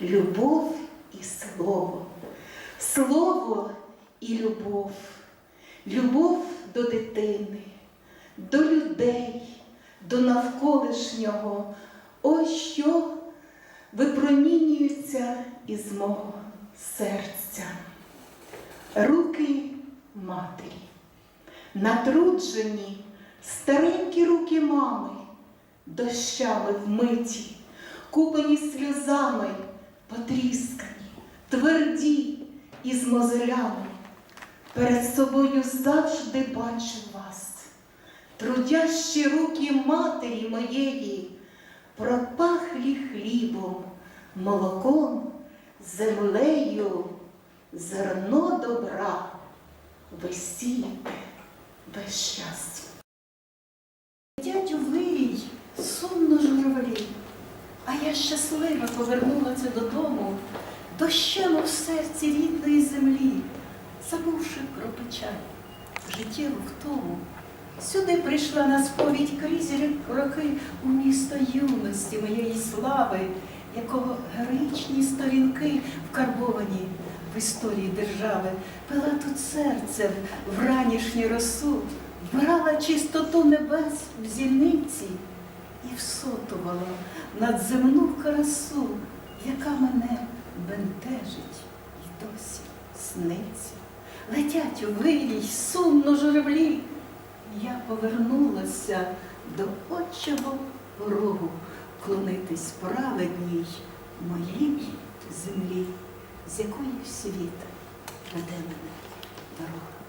любов і слово, слово і любов, любов до дитини, до людей, до навколишнього. Ось що випромінюється із мого серця. Руки матері, натруджені старенькі руки мами, дощами вмиті, купані сльозами, потріскані, тверді і з мозолями. Перед собою завжди бачу вас, трудящі руки матері моєї, пропахлі хлібом, молоком, землею, зерно добра, ви весь час. Дядю вирій, сумно журавлі, я щаслива повернулася додому, дощем в серці рідної землі, забувши про печаль, життєву втому. Сюди прийшла на сповідь крізь роки у місто юності моєї слави, якого героїчні сторінки вкарбовані в історії держави, пила тут серце в ранішню росу, вбирала чистоту небес в зільниці і всотувала надземну красу, яка мене бентежить і досі сниться. Летять у вирій, сумно журавлі. Я повернулася до отчого порогу клонитись праведній моїй землі, з якої в світ веде мене дорога.